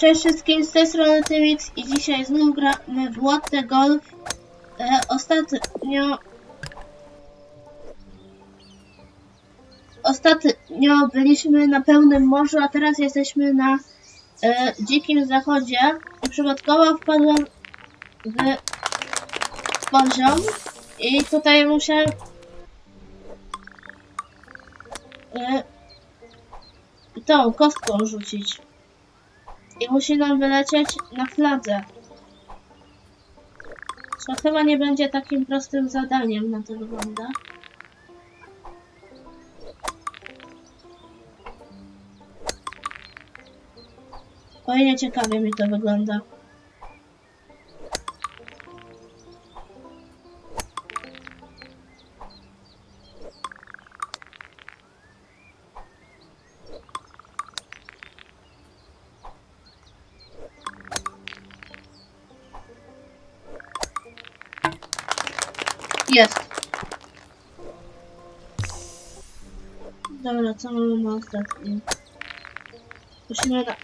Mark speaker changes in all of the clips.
Speaker 1: Cześć wszystkim, z tej strony Tymix i dzisiaj znów gramy w What the Golf. E, ostatnio... Ostatnio byliśmy na pełnym morzu, a teraz jesteśmy na e, dzikim zachodzie i przypadkowo wpadłem w poziom i tutaj muszę e, tą kostką rzucić. I musi nam wylecieć na fladze. Co chyba nie będzie takim prostym zadaniem, na to wygląda. Fajnie ciekawie mi to wygląda. Jest. Dobra, co mamy na ostatnim? Musimy na...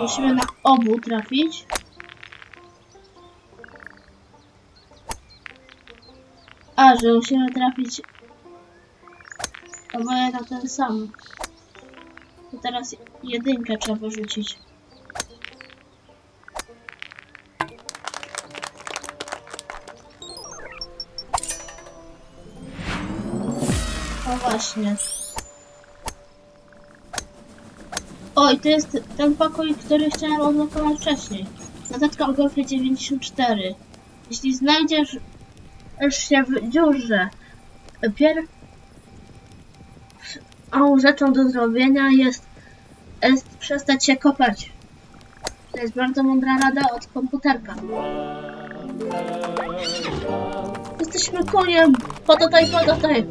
Speaker 1: Musimy na obu trafić. A, że musimy trafić oboje na ten sam. To teraz jedynkę trzeba rzucić. O właśnie. Oj, to jest ten pokój, który chciałem odblokować wcześniej. Notatka o Golfie 94. Jeśli znajdziesz się w dziurze, pierwszą rzeczą do zrobienia jest, jest przestać się kopać. To jest bardzo mądra rada od komputerka. Jesteśmy koniem! Podotaj, podotaj!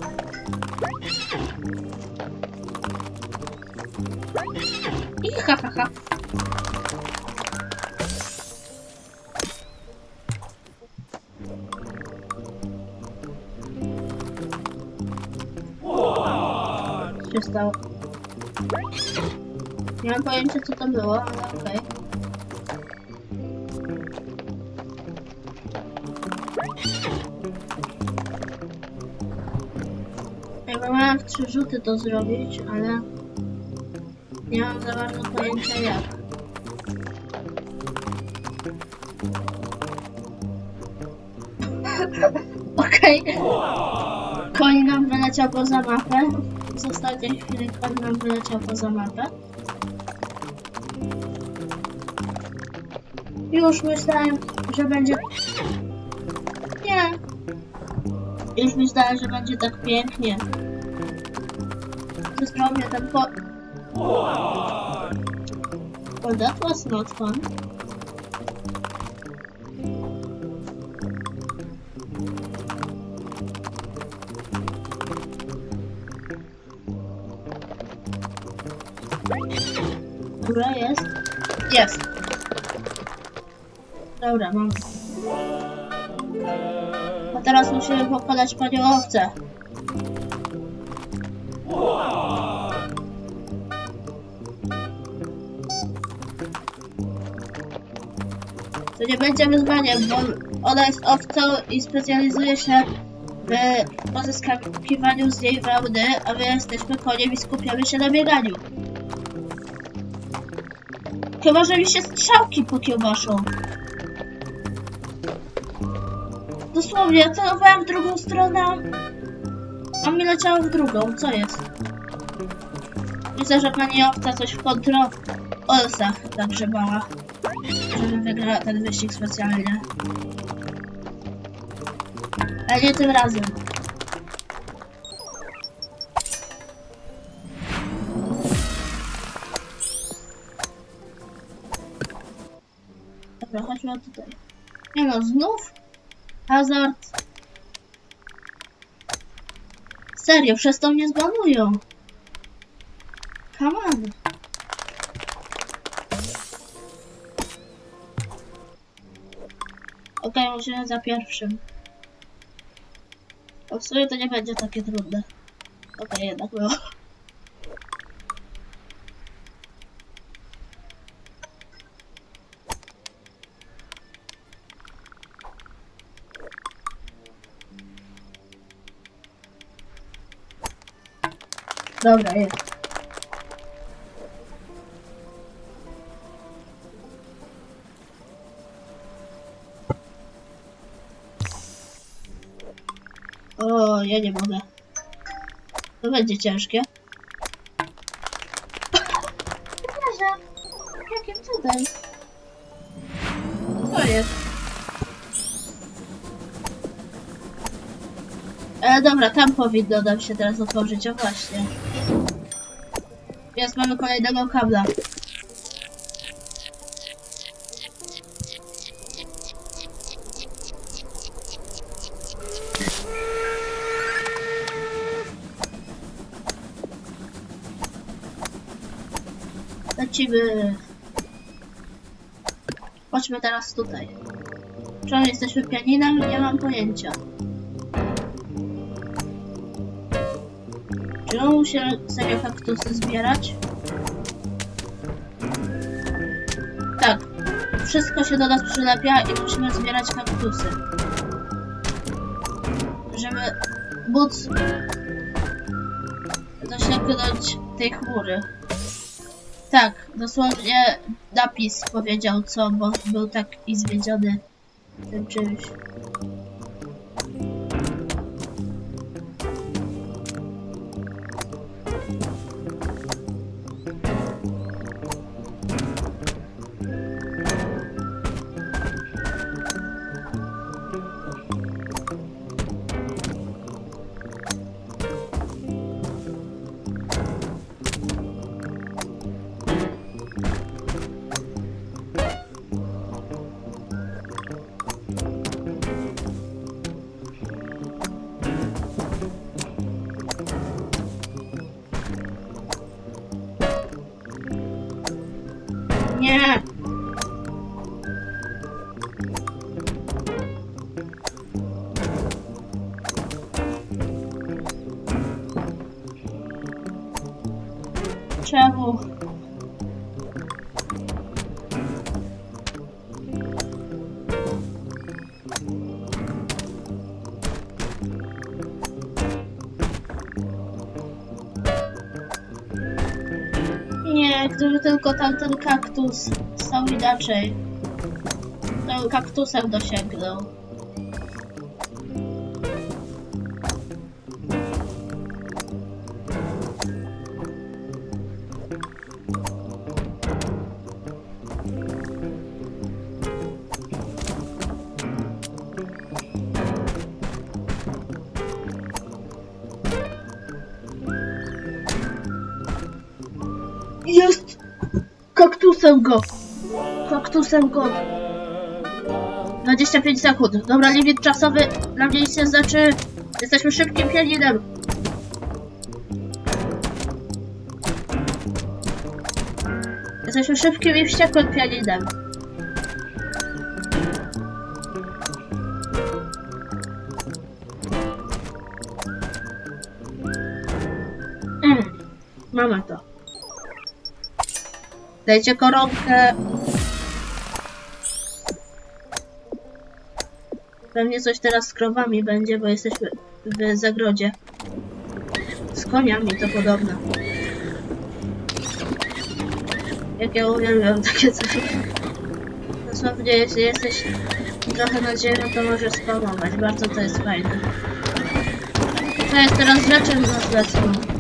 Speaker 1: I ha ha ha. Się stało? Nie mam pojęcia co to było, ale okej. Jakby miałem w trzy rzuty to zrobić, ale nie mam za bardzo pojęcia jak. Okej. Koń nam wyleciał poza mapę. W ostatniej chwili koń nam wyleciał poza mapę. Już myślałem, że będzie... Nie. Już myślałem, że będzie tak pięknie. Zrobię ten po... Well, that was not fun. Dobra, jest. Jest. Dobra, mam. A teraz musimy pokonać panią owcę. Nie będzie wyzwaniem, bo ona jest owcą i specjalizuje się w pozyskiwaniu z niej wełny, a my jesteśmy koniem i skupiamy się na bieganiu. Chyba, że mi się strzałki pokiełbaszą. Dosłownie, celowałem w drugą stronę, a mi leciało w drugą. Co jest? Widzę, że pani owca coś w kontrolsach także mała wygrała ten wyścig specjalnie. Ale nie tym razem. Dobra, chodźmy tutaj. Nie no, znów? Hazard. Serio, przez to mnie zbanują. Come on. okają się za pierwszym. A w sumie to nie będzie takie trudne. Okej, okay, jednak było. Dobra, jest. Ja nie mogę. To będzie ciężkie. Leżę. Jakim cudem? Co jest? E, dobra, tam powinno nam się teraz otworzyć, o właśnie. Jest, mamy kolejnego kabla. Lecimy. Chodźmy teraz tutaj. Czemu jesteśmy pianinem? Nie mam pojęcia. Czy on się serio kaktusy zbierać? Tak. Wszystko się do nas przylepia i musimy zbierać kaktusy. Żeby móc dosięgnąć tej chmury. Tak, dosłownie napis powiedział co, bo był tak i zwiedziony tym czymś. Czemu? Nie, gdyby tylko tamten kaktus stał inaczej. To kaktusem dosięgnął. Kaktusem go! Kaktusem go! 25 sekund. Dobra, limit czasowy nic nie znaczy. Jesteśmy szybkim pianinem. Jesteśmy szybkim i wściekłym pianinem. Dajcie koronkę. Pewnie coś teraz z krowami będzie, bo jesteśmy w zagrodzie. Z koniami to podobne. Jak ja uwielbiam takie coś. Dosłownie, jeśli jesteś trochę na ziemi, to możesz spamować. Bardzo to jest fajne. To jest teraz rzeczy na zlecą.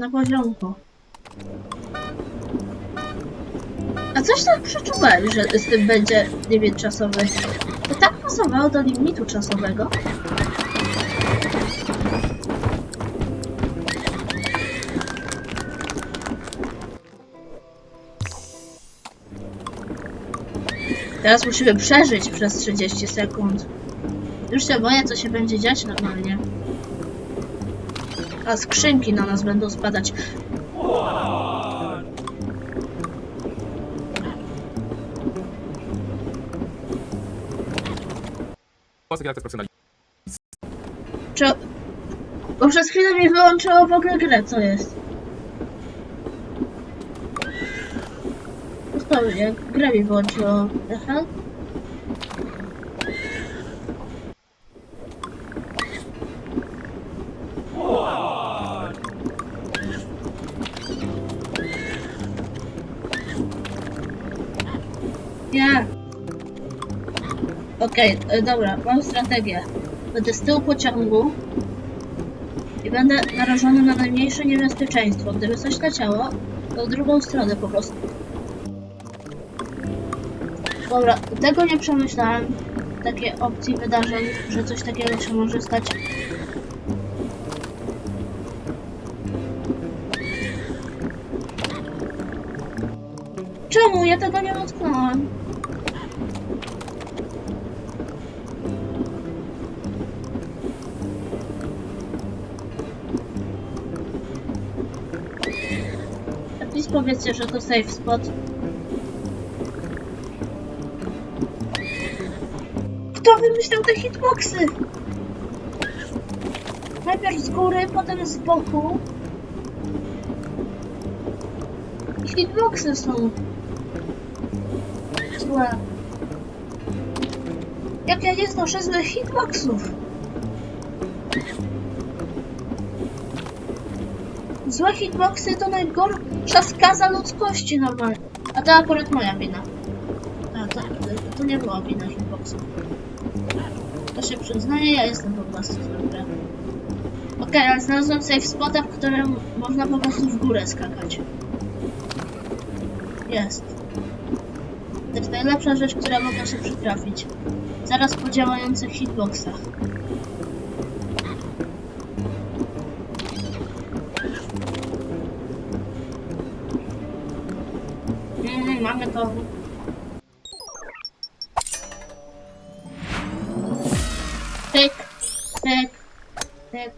Speaker 1: Na poziomku. A coś tak przeczuwałem, że z tym będzie limit czasowy. To tak pasowało do limitu czasowego. Teraz musimy przeżyć przez 30 sekund. Już się boję, co się będzie dziać normalnie. A skrzynki na nas będą spadać. Czy... Bo przez chwilę mi wyłączyło w ogóle grę, co jest? Dosłownie, grę mi wyłączyło. Aha. Okej, e, dobra, mam strategię. Będę z tyłu pociągu i będę narażony na najmniejsze niebezpieczeństwo. Gdyby coś leciało, to w drugą stronę po prostu. Dobra, tego nie przemyślałem. Takie opcji wydarzeń, że coś takiego się może stać. Czemu? Ja tego nie dotknąłem. Powiedzcie, że to safe spot. Kto wymyślał te hitboxy? Najpierw z góry, potem z boku. Hitboxy są złe. Jak ja nie znoszę złych hitboxów. Złe hitboxy to najgorsza skaza ludzkości normalnie. A to akurat moja wina. A to, to, to nie była wina hitboxów. To się przyznaje, ja jestem po prostu grę. Okej, ale znalazłem safe spota, w którym można po prostu w górę skakać. Jest. To jest najlepsza rzecz, która mogła się przytrafić. Zaraz po działających hitboxach. Mamy to. Tyk, tyk, tyk,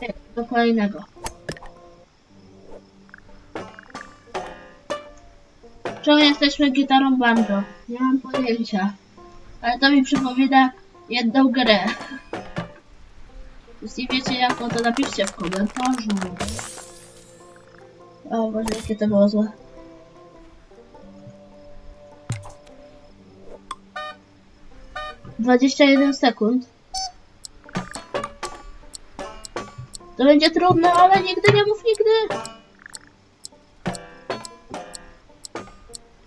Speaker 1: tyk. Do kolejnego. Czemu jesteśmy gitarą banjo? Nie mam pojęcia. Ale to mi przypomina jedną grę. Jeśli wiecie jaką, to napiszcie w komentarzu. O Boże, jakie to było złe. Dwadzieścia jeden sekund. To będzie trudne, ale nigdy nie mów nigdy.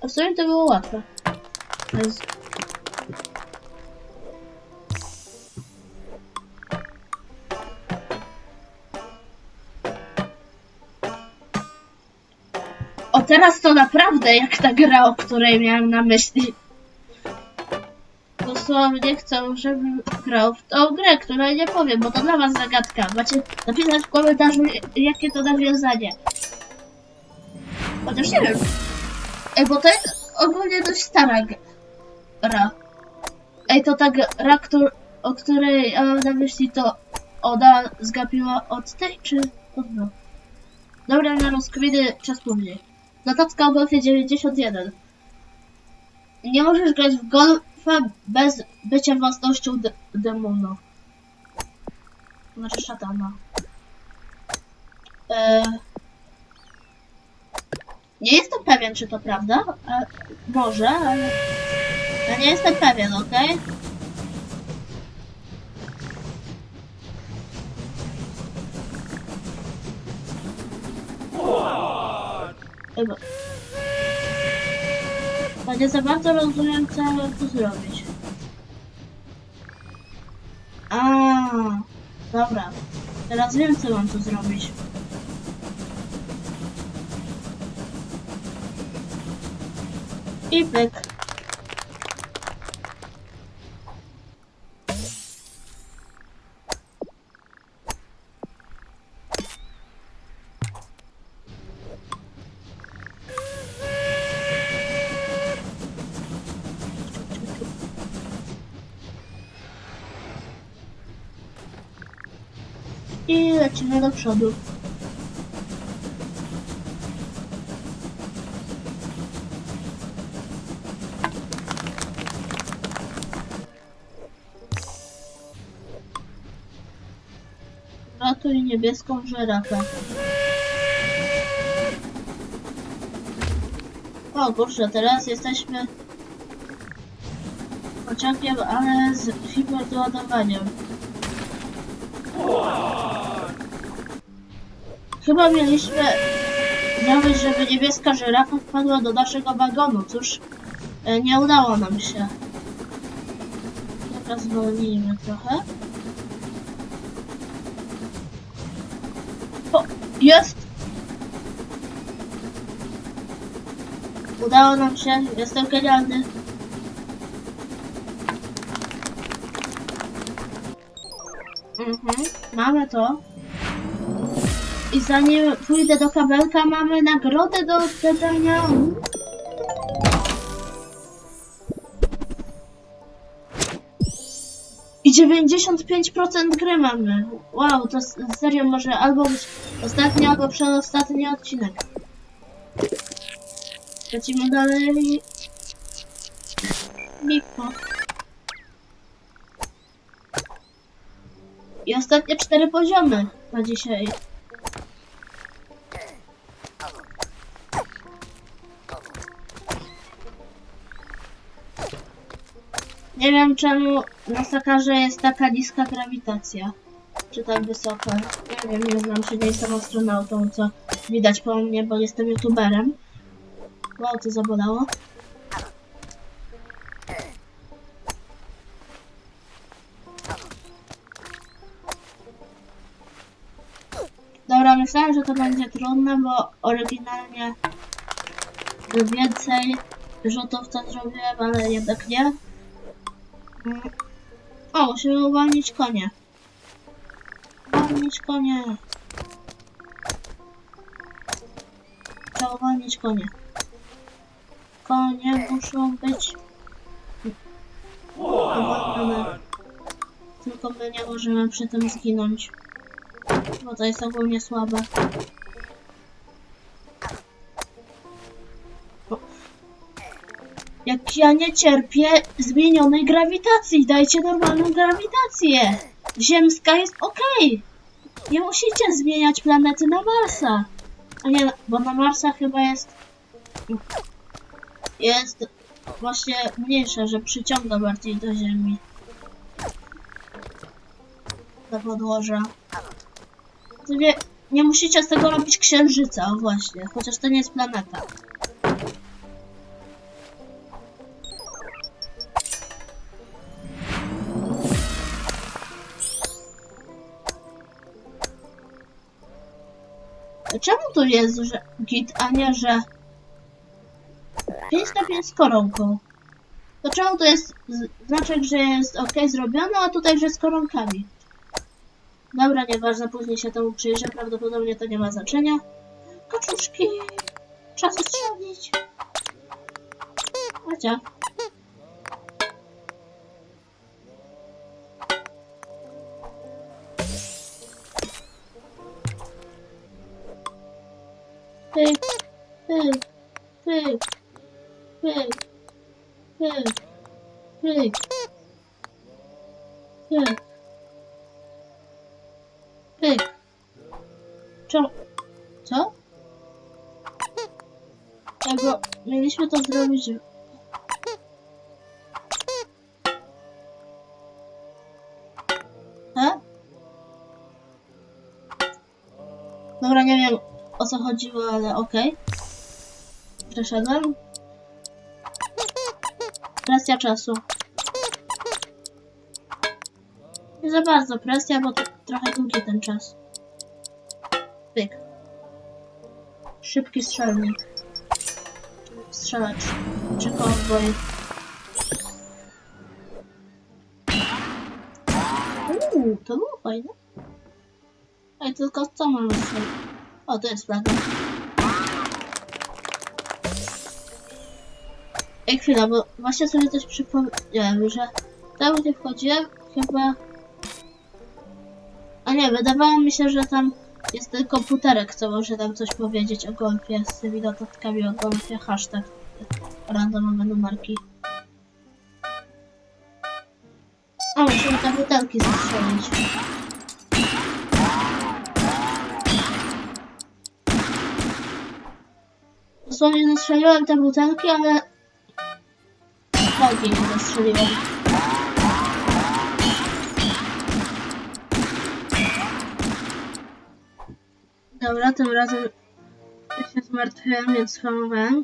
Speaker 1: A w sumie to było łatwe. O teraz to naprawdę jak ta gra, o której miałem na myśli. Dosłownie chcę, żebym grał w tą grę, której nie powiem, bo to dla was zagadka. Macie napisać w komentarzu, jakie to nawiązanie. Chociaż nie wiem. Ej, bo to jest ogólnie dość stara gra. Ej, to ta gra, o której ja mam na myśli, to ona zgapiła od tej, czy od no? Dobra, na rozkwiny czas później. Notatka o golfie 91. Nie możesz grać w golfa bez bycia własnością de demona. Znaczy szatana. Eee... Nie jestem pewien, czy to prawda. E, może, ale... Ja nie jestem pewien, okej? Chyba. Bo nie za bardzo rozumiem, co mam tu zrobić. A, dobra. Teraz wiem, co mam tu zrobić. I pyk. I lecimy do przodu. Ratuj niebieską żyrafę. O kurczę, teraz jesteśmy pociągiem, ale z hiperdoładowaniem. Chyba mieliśmy zrobić, żeby niebieska żyrafa wpadła do naszego wagonu. Cóż, E, Nie udało nam się. Dobra, zwolnijmy trochę. O, jest! Udało nam się, jestem genialny. Mhm, mamy to. I zanim pójdę do kabelka, mamy nagrodę do oddania. I 95% gry mamy. Wow, to serio może albo być ostatni, albo przedostatni odcinek. Lecimy dalej. Mipo. I ostatnie cztery poziomy na dzisiaj. Nie wiem czemu na Sakarze jest taka niska grawitacja. Czy tak wysoka. Nie wiem, nie znam się, nie jestem astronautą, co widać po mnie, bo jestem youtuberem. Wow, to zabolało. Dobra, myślałem, że to będzie trudne, bo oryginalnie więcej rzutów to zrobiłem, ale jednak nie. O, musimy uwolnić konie. Uwolnić konie. Trzeba uwolnić konie. Konie muszą być uwolnione. Tylko my nie możemy przy tym zginąć. Bo to jest ogólnie słabe. Jak ja nie cierpię zmienionej grawitacji, dajcie normalną grawitację. Ziemska jest ok. Nie musicie zmieniać planety na Marsa. A nie, bo na Marsa chyba jest jest właśnie mniejsza, że przyciąga bardziej do Ziemi. Do podłoża. Nie, nie musicie z tego robić księżyca, o właśnie, chociaż to nie jest planeta. Czemu tu jest, że git, a nie, że 5 na 5 z koronką? To czemu to jest znaczek, że jest ok zrobione, a tutaj, że z koronkami? Dobra, nieważne, później się temu przyjrzę, prawdopodobnie to nie ma znaczenia. Kaczuszki! Czas strzelić! Chodźcie. Pyk, pyk, pyk, pyk, pyk, pyk, pyk. Pyk. Czemu? Co? Tego, mieliśmy to zrobić. O co chodziło, ale okej. Przeszedłem. Presja czasu. Nie za bardzo presja, bo trochę długi ten czas. Pyk. Szybki strzelnik. Strzelacz. Czy cowboy. Uuu, to było fajne. Ej, tylko co mamy tutaj? O, to jest flaga. Ej, chwila, bo właśnie sobie coś przypomniałem, że tam gdzie wchodziłem, chyba... A nie, wydawało mi się, że tam jest ten komputerek, co może nam coś powiedzieć o golfie z tymi notatkami o golfie, hashtag randomowe numerki. A, musimy te butelki zastrzelić. Dosłownie zastrzeliłem te butelki, ale... Kolki nie zastrzeliłem. Dobra, tym razem się zmartwiłem, więc hamowałem.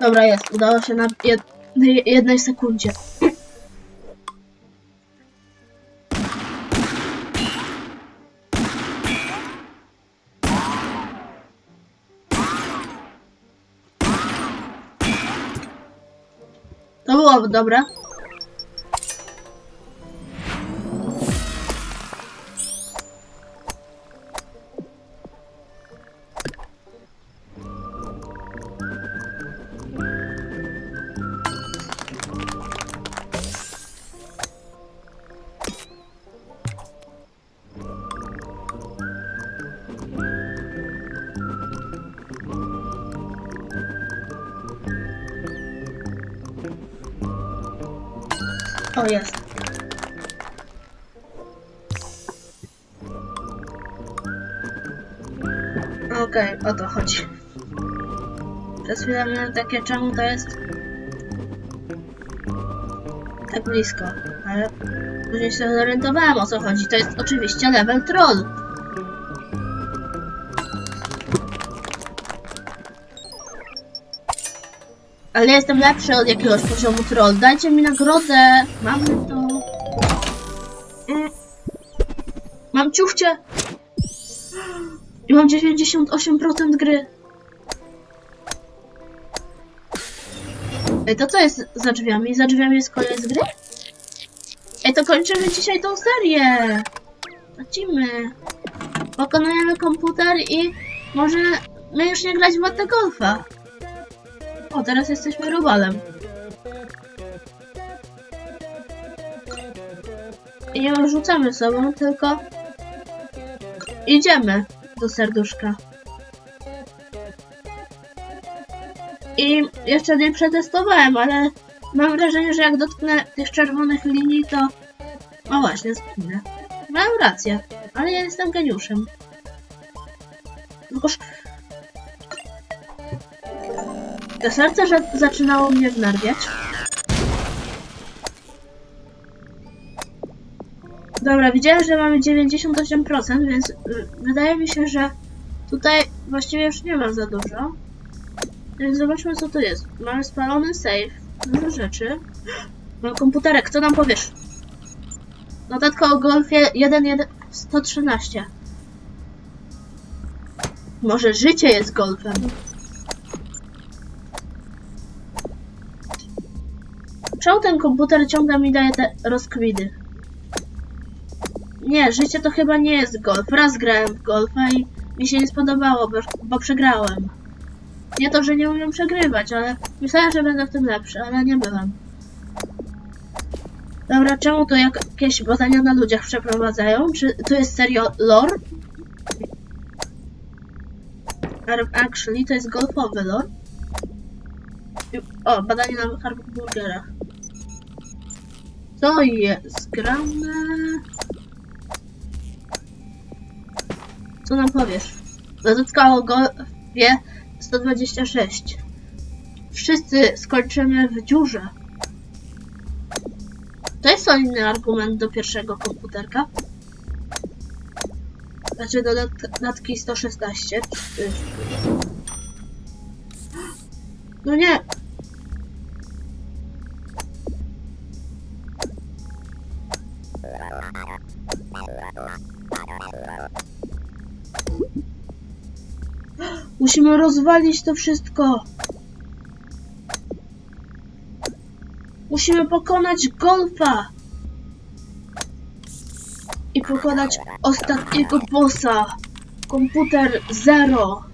Speaker 1: Dobra, jest. Udało się na jednej sekundzie. To było o to chodzi. Przez chwilę miałem takie, czemu to jest tak blisko, ale później się zorientowałem o co chodzi. To jest oczywiście level troll. Ale jestem lepszy od jakiegoś poziomu troll. Dajcie mi nagrodę. Mamy to. Mm. Mam ciuchcie. I mam 98% gry. Ej, to co jest za drzwiami? Za drzwiami jest koniec gry? Ej, to kończymy dzisiaj tą serię. Lecimy. Pokonujemy komputer i może my już nie grać w Watte Golfa. O, teraz jesteśmy robalem. I nie rzucamy sobą, tylko idziemy do serduszka. I jeszcze nie przetestowałem, ale mam wrażenie, że jak dotknę tych czerwonych linii, to... O właśnie, zginę. Miałem rację, ale ja jestem geniuszem. Tylko to serce zaczynało mnie wnerwiać. Dobra, widziałem, że mamy 98%, więc y, wydaje mi się, że tutaj właściwie już nie ma za dużo. Więc zobaczmy co tu jest. Mamy spalony save, dużo rzeczy. Mam komputerek, co nam powiesz? Notatka o Golfie 1.1.113. Może życie jest golfem? Czemu ten komputer ciągle mi daje te rozkminy? Nie, życie to chyba nie jest golf. Raz grałem w golfa i mi się nie spodobało, bo, bo przegrałem. Nie to, że nie umiem przegrywać, ale myślałem, że będę w tym lepszy, ale nie byłem. Dobra, czemu to jakieś badania na ludziach przeprowadzają? Czy to jest serio lore? Actually, to jest golfowy lore. O, badanie na hamburgerach. Co jest grane? Co nam powiesz? Dodatkowo o golfie 126. Wszyscy skończymy w dziurze. To jest solidny argument do pierwszego komputerka. Znaczy do dodatki 116. No nie, Musimy rozwalić to wszystko. Musimy pokonać golfa. I pokonać ostatniego bossa. Komputer Zero.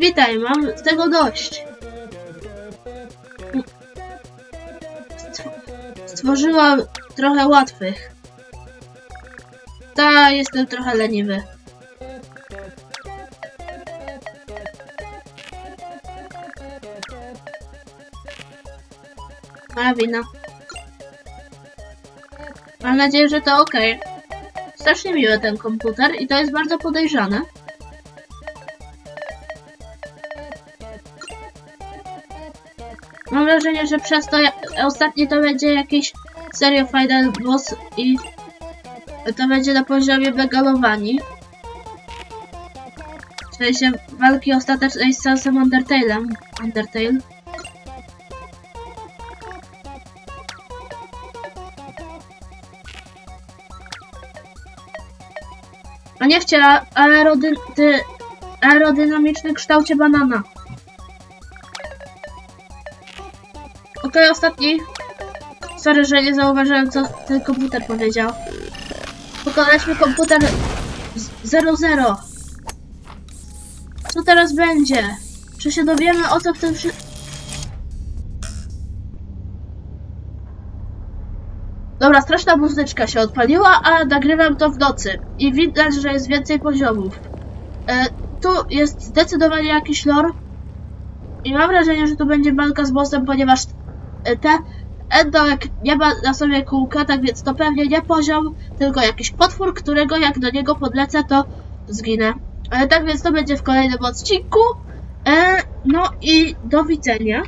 Speaker 1: Witaj, mam z tego dość. Stw- Stworzyłam trochę łatwych. Ta, jestem trochę leniwy. Moja wina. Mam nadzieję, że to ok. Strasznie miły ten komputer i to jest bardzo podejrzane. Mam wrażenie, że przez to ja- ostatni to będzie jakiś serio final boss i to będzie na poziomie megalowani. W sensie walki ostatecznej z Sansem Undertale'em. Undertale. Nie wcie, a- aerody, ty, aerodynamiczny kształcie banana. Okej, ostatni. Sorry, że nie zauważyłem, co ten komputer powiedział. Pokonaliśmy komputer z- 00. Co teraz będzie? Czy się dowiemy o co w tym Dobra, straszna muzyczka się odpaliła, a nagrywam to w nocy. I widać, że jest więcej poziomów. E, tu jest zdecydowanie jakiś lore. I mam wrażenie, że tu będzie walka z bossem, ponieważ e, te Endorek nie ma na sobie kółka, tak więc to pewnie nie poziom, tylko jakiś potwór, którego jak do niego podlecę, to zginę. E, tak więc to będzie w kolejnym odcinku. E, no i do widzenia.